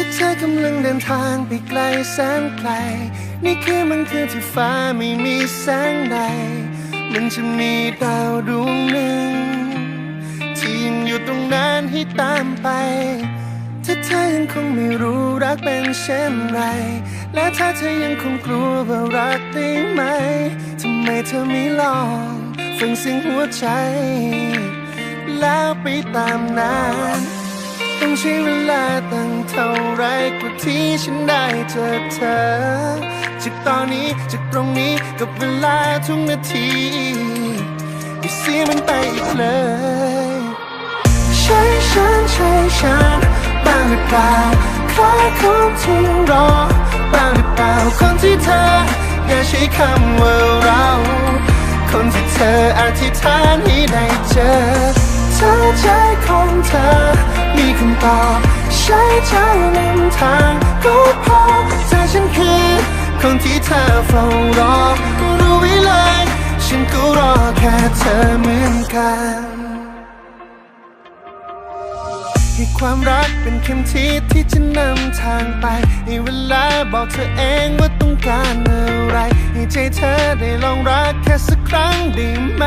ถ้าเธอกำลังเดินทางไปไกลแสนไกล นี่คือมันคือที่ฟ้าไม่มีแสงใด มันจะมีดาวดวงหนึ่ง ที่ยังอยู่ตรงนั้นให้ตามไป ถ้าเธอยังคงไม่รู้รักเป็นเช่นไร และถ้าเธอยังคงกลัวว่ารักได้ไหมทำไมเธอไม่ลองฟังเสียงหัวใจ แล้วไปตามนั้น ต้องใช้เวลาตั้งเท่าไรกว่าที่ฉันได้เจอเธอ จากตอนนี้จากตรงนี้กับเวลาทุกนาทีอย่าเสียมันไปอีกเลยใช่ฉันใช่ฉันบ้างหรือเปล่าคล้ายคนที่รอบ้างหรือเปล่าคนที่เธอ อย่าใช้คำว่าเรา คนที่เธออธิษฐานให้ได้เจอเธอใจของเธอ มีคำตอบใช้ใจนำทางก็พอเธอฉันคือคนที่เธอเฝ้ารอรู้ไว้เลย ฉันก็รอแค่เธอเหมือนกันให้ความรักเป็นเข็มทิศที่จะนำทางไปให้เวลาบอกเธอเองว่าต้องการอะไร ให้ใจเธอได้ลองรักแค่สักครั้งได้ไหม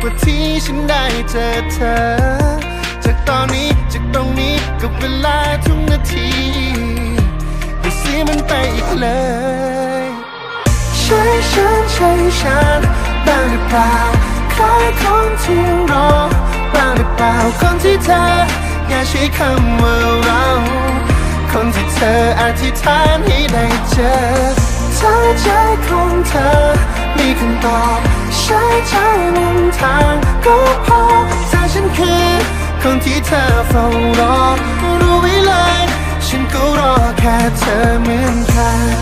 กว่าที่ฉันได้เจอเธอ จากตอนนี้จากตรงนี้กับเวลาทุกนาทีอย่าเสียมันไปอีกเลยใช่ฉันใช่ฉันบ้างหรือเปล่าคล้ายคนที่รอบ้างหรือเปล่าคนที่เธออย่าใช้คำว่าเราคนที่เธออธิษฐานให้ได้เจอเธอใจของเธอมีคำตอบใช้ใจนำทางก็พอแต่ฉันคือคนที่เธอเฝ้ารอ รู้ไว้เลย ฉันก็รอแค่เธอเหมือนกัน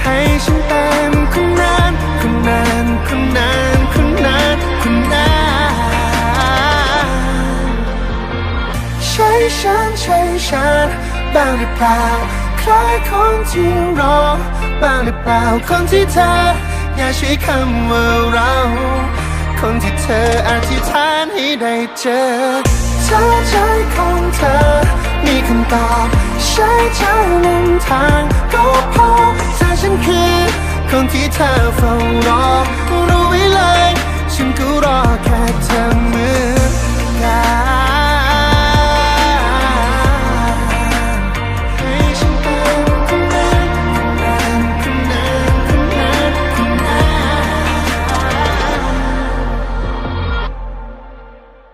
ให้ฉันเป็นคนนั้นคนนั้นคนนั้นคนนั้นคนนั้นใช่ฉันใช่ฉันบ้างหรือเปล่าคล้ายคนที่รอ บ้างหรือเปล่า คนที่เธอ อย่าใช้คำว่าเรา คนที่เธออธิษฐานให้ได้เจอเธอใจของเธอ มีคำตอบ ใช้ใจหนำทาง ก็พอเธอฉันคือ คนที่เธอเฝ้ารอ